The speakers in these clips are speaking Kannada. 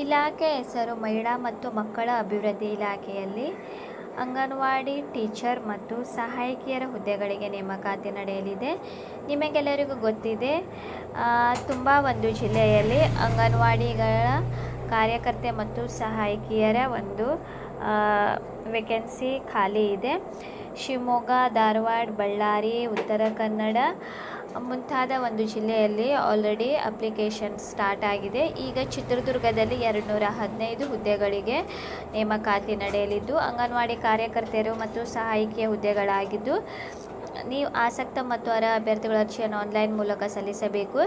ಇಲಾಖೆ ಹೆಸರು ಮಹಿಳಾ ಮತ್ತು ಮಕ್ಕಳ ಅಭಿವೃದ್ಧಿ ಇಲಾಖೆಯಲ್ಲಿ ಅಂಗನವಾಡಿ ಟೀಚರ್ ಮತ್ತು ಸಹಾಯಕಿಯರ ಹುದ್ದೆಗಳಿಗೆ ನೇಮಕಾತಿ ನಡೆಯಲಿದೆ. ನಿಮಗೆಲ್ಲರಿಗೂ ಗೊತ್ತಿದೆ ತುಂಬ ಒಂದು ಜಿಲ್ಲೆಯಲ್ಲಿ ಅಂಗನವಾಡಿಗಳ ಕಾರ್ಯಕರ್ತೆ ಮತ್ತು ಸಹಾಯಕಿಯರ ಒಂದು ವೇಕೆನ್ಸಿ ಖಾಲಿ ಇದೆ. ಶಿವಮೊಗ್ಗ, ಧಾರವಾಡ, ಬಳ್ಳಾರಿ, ಉತ್ತರ ಕನ್ನಡ ಮುಂತಾದ ಒಂದು ಜಿಲ್ಲೆಯಲ್ಲಿ ಆಲ್ರೆಡಿ ಅಪ್ಲಿಕೇಶನ್ ಸ್ಟಾರ್ಟ್ ಆಗಿದೆ. ಈಗ ಚಿತ್ರದುರ್ಗದಲ್ಲಿ ಎರಡು ನೂರ ಹದಿನೈದು ಹುದ್ದೆಗಳಿಗೆ ನೇಮಕಾತಿ ನಡೆಯಲಿದ್ದು, ಅಂಗನವಾಡಿ ಕಾರ್ಯಕರ್ತೆಯರು ಮತ್ತು ಸಹಾಯಕಿಯ ಹುದ್ದೆಗಳಾಗಿದ್ದು, ನೀವು ಆಸಕ್ತ ಮತ್ತು ಅರ್ಹ ಅಭ್ಯರ್ಥಿಗಳ ಅರ್ಜಿಯನ್ನು ಆನ್ಲೈನ್ ಮೂಲಕ ಸಲ್ಲಿಸಬೇಕು.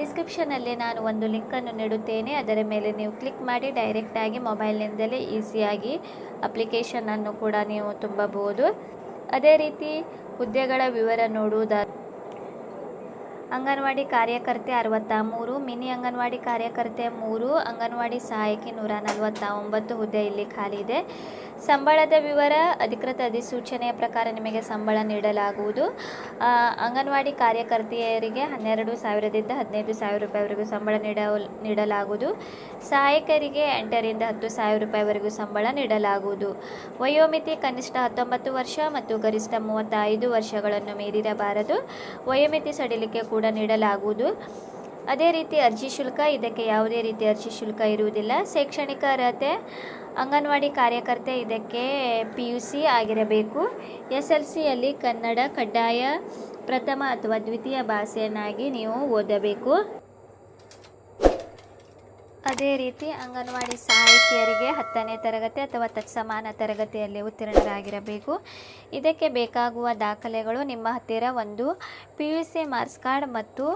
ಡಿಸ್ಕ್ರಿಪ್ಷನಲ್ಲಿ ನಾನು ಒಂದು ಲಿಂಕನ್ನು ನೀಡುತ್ತೇನೆ. ಅದರ ಮೇಲೆ ನೀವು ಕ್ಲಿಕ್ ಮಾಡಿ ಡೈರೆಕ್ಟಾಗಿ ಮೊಬೈಲ್ನಿಂದಲೇ ಈಸಿಯಾಗಿ ಅಪ್ಲಿಕೇಶನನ್ನು ಕೂಡ ನೀವು ತುಂಬಬಹುದು. ಅದೇ ರೀತಿ ಹುದ್ದೆಗಳ ವಿವರ ನೋಡುವುದಾದ ಅಂಗನವಾಡಿ ಕಾರ್ಯಕರ್ತೆ ಅರವತ್ತ ಮೂರು, ಮಿನಿ ಅಂಗನವಾಡಿ ಕಾರ್ಯಕರ್ತೆ ಮೂರು, ಅಂಗನವಾಡಿ ಸಹಾಯಕಿ ನೂರ ನಲವತ್ತ ಒಂಬತ್ತು ಹುದ್ದೆ ಇಲ್ಲಿ ಖಾಲಿ ಇದೆ. ಸಂಬಳದ ವಿವರ, ಅಧಿಕೃತ ಅಧಿಸೂಚನೆಯ ಪ್ರಕಾರ ನಿಮಗೆ ಸಂಬಳ ನೀಡಲಾಗುವುದು. ಅಂಗನವಾಡಿ ಕಾರ್ಯಕರ್ತೆಯರಿಗೆ ಹನ್ನೆರಡು ಸಾವಿರದಿಂದ ಹದಿನೈದು ಸಾವಿರ ರೂಪಾಯಿವರೆಗೂ ಸಂಬಳ ನೀಡ ನೀಡಲಾಗುವುದು. ಸಹಾಯಕರಿಗೆ ಎಂಟರಿಂದ ಹತ್ತು ಸಾವಿರ ರೂಪಾಯಿವರೆಗೂ ಸಂಬಳ ನೀಡಲಾಗುವುದು. ವಯೋಮಿತಿ ಕನಿಷ್ಠ ಹತ್ತೊಂಬತ್ತು ವರ್ಷ ಮತ್ತು ಗರಿಷ್ಠ ಮೂವತ್ತೈದು ವರ್ಷಗಳನ್ನು ಮೀರಿರಬಾರದು. ವಯೋಮಿತಿ ಸಡಿಲಿಕೆ ನೀಡಲಾಗುವುದು. ಅದೇ ರೀತಿ ಅರ್ಜಿ ಶುಲ್ಕ, ಇದಕ್ಕೆ ಯಾವುದೇ ರೀತಿ ಅರ್ಜಿ ಶುಲ್ಕ ಇರುವುದಿಲ್ಲ. ಶೈಕ್ಷಣಿಕ ಅರ್ಹತೆ, ಅಂಗನವಾಡಿ ಕಾರ್ಯಕರ್ತೆ ಇದಕ್ಕೆ ಪಿ ಯು ಸಿ ಆಗಿರಬೇಕು. ಎಸ್ ಎಲ್ ಸಿಯಲ್ಲಿ ಕನ್ನಡ ಕಡ್ಡಾಯ ಪ್ರಥಮ ಅಥವಾ ದ್ವಿತೀಯ ಭಾಷೆಯನ್ನಾಗಿ ನೀವು ಓದಬೇಕು. ಅದೇ ರೀತಿ ಅಂಗನವಾಡಿ ಸಹಾಯಕಿಯರಿಗೆ ಹತ್ತನೇ ತರಗತಿ ಅಥವಾ ತತ್ಸಮಾನ ತರಗತಿಯಲ್ಲಿ ಉತ್ತೀರ್ಣರಾಗಿರಬೇಕು. ಇದಕ್ಕೆ ಬೇಕಾಗುವ ದಾಖಲೆಗಳು ನಿಮ್ಮ ಹತ್ತಿರ ಒಂದು P U C marks card ಮತ್ತು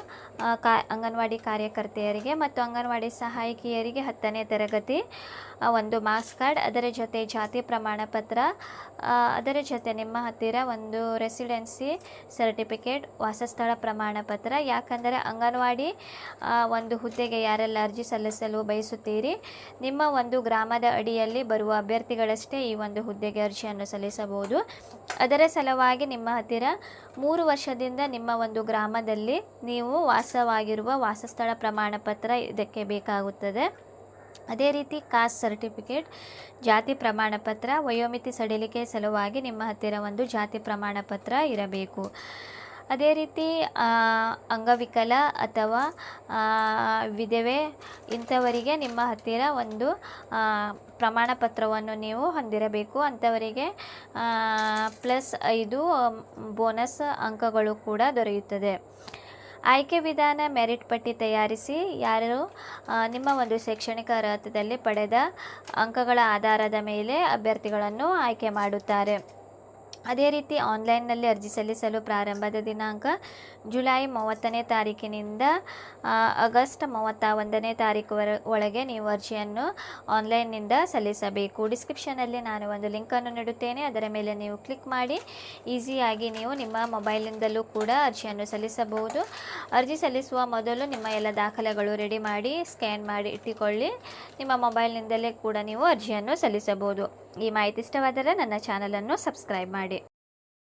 ಕಾ, ಅಂಗನವಾಡಿ ಕಾರ್ಯಕರ್ತೆಯರಿಗೆ ಮತ್ತು ಅಂಗನವಾಡಿ ಸಹಾಯಕಿಯರಿಗೆ ಹತ್ತನೇ ತರಗತಿ ಒಂದು ಮಾರ್ಕ್ಸ್ ಕಾರ್ಡ್, ಅದರ ಜೊತೆ ಜಾತಿ ಪ್ರಮಾಣ ಪತ್ರ ಅದರ ಜೊತೆ ನಿಮ್ಮ ಹತ್ತಿರ ಒಂದು ರೆಸಿಡೆನ್ಸಿ ಸರ್ಟಿಫಿಕೇಟ್, ವಾಸಸ್ಥಳ ಪ್ರಮಾಣ ಪತ್ರ, ಯಾಕಂದರೆ ಅಂಗನವಾಡಿ ಒಂದು ಹುದ್ದೆಗೆ ಯಾರೆಲ್ಲ ಅರ್ಜಿ ಸಲ್ಲಿಸಲು ಬಯಸುತ್ತೀರಿ? ನಿಮ್ಮ ಒಂದು ಗ್ರಾಮದ ಅಡಿಯಲ್ಲಿ ಬರುವ ಅಭ್ಯರ್ಥಿಗಳಷ್ಟೇ ಈ ಒಂದು ಹುದ್ದೆಗೆ ಅರ್ಜಿಯನ್ನು ಸಲ್ಲಿಸಬಹುದು. ಅದರ ಸಲುವಾಗಿ ನಿಮ್ಮ ಹತ್ತಿರ ಮೂರು ವರ್ಷದಿಂದ ನಿಮ್ಮ ಒಂದು ಗ್ರಾಮದಲ್ಲಿ ನೀವು ವಾಸವಾಗಿರುವ ವಾಸಸ್ಥಳ ಪ್ರಮಾಣ ಪತ್ರ ಇದಕ್ಕೆ ಬೇಕಾಗುತ್ತದೆ. ಅದೇ ರೀತಿ ಕಾಸ್ಟ್ ಸರ್ಟಿಫಿಕೇಟ್, ಜಾತಿ ಪ್ರಮಾಣ ಪತ್ರ, ವಯೋಮಿತಿ ಸಡಿಲಿಕೆ ಸಲುವಾಗಿ ನಿಮ್ಮ ಹತ್ತಿರ ಒಂದು ಜಾತಿ ಪ್ರಮಾಣ ಪತ್ರ ಇರಬೇಕು. ಅದೇ ರೀತಿ ಅಂಗವಿಕಲ ಅಥವಾ ವಿಧವೆ ಇಂಥವರಿಗೆ ನಿಮ್ಮ ಹತ್ತಿರ ಒಂದು ಪ್ರಮಾಣ ಪತ್ರವನ್ನು ನೀವು ಹೊಂದಿರಬೇಕು. ಅಂಥವರಿಗೆ ಪ್ಲಸ್ ಐದು ಬೋನಸ್ ಅಂಕಗಳು ಕೂಡ ದೊರೆಯುತ್ತದೆ. ಆಯ್ಕೆ ವಿಧಾನ ಮೆರಿಟ್ ಪಟ್ಟಿ ತಯಾರಿಸಿ, ಯಾರು ನಿಮ್ಮ ಒಂದು ಶೈಕ್ಷಣಿಕ ಅರ್ಹತೆಯಲ್ಲಿ ಪಡೆದ ಅಂಕಗಳ ಆಧಾರದ ಮೇಲೆ ಅಭ್ಯರ್ಥಿಗಳನ್ನು ಆಯ್ಕೆ ಮಾಡುತ್ತಾರೆ. ಅದೇ ರೀತಿ ಆನ್ಲೈನ್ನಲ್ಲಿ ಅರ್ಜಿ ಸಲ್ಲಿಸಲು ಪ್ರಾರಂಭದ ದಿನಾಂಕ ಜುಲೈ ಮೂವತ್ತನೇ ತಾರೀಕಿನಿಂದ ಆಗಸ್ಟ್ ಮೂವತ್ತ ಒಂದನೇ ತಾರೀಕು ಒಳಗೆ ನೀವು ಅರ್ಜಿಯನ್ನು ಆನ್ಲೈನ್ನಿಂದ ಸಲ್ಲಿಸಬೇಕು. ಡಿಸ್ಕ್ರಿಪ್ಷನಲ್ಲಿ ನಾನು ಒಂದು ಲಿಂಕನ್ನು ನೀಡುತ್ತೇನೆ. ಅದರ ಮೇಲೆ ನೀವು ಕ್ಲಿಕ್ ಮಾಡಿ, ಈಸಿಯಾಗಿ ನೀವು ನಿಮ್ಮ ಮೊಬೈಲಿಂದಲೂ ಕೂಡ ಅರ್ಜಿಯನ್ನು ಸಲ್ಲಿಸಬಹುದು. ಅರ್ಜಿ ಸಲ್ಲಿಸುವ ಮೊದಲು ನಿಮ್ಮ ಎಲ್ಲ ದಾಖಲೆಗಳು ರೆಡಿ ಮಾಡಿ, ಸ್ಕ್ಯಾನ್ ಮಾಡಿ ಇಟ್ಟುಕೊಳ್ಳಿ. ನಿಮ್ಮ ಮೊಬೈಲ್ನಿಂದಲೇ ಕೂಡ ನೀವು ಅರ್ಜಿಯನ್ನು ಸಲ್ಲಿಸಬಹುದು. ಈ ಮಾಹಿತಿ ಇಷ್ಟವಾದರೆ ನನ್ನ ಚಾನಲನ್ನು ಸಬ್ಸ್ಕ್ರೈಬ್ ಮಾಡಿ.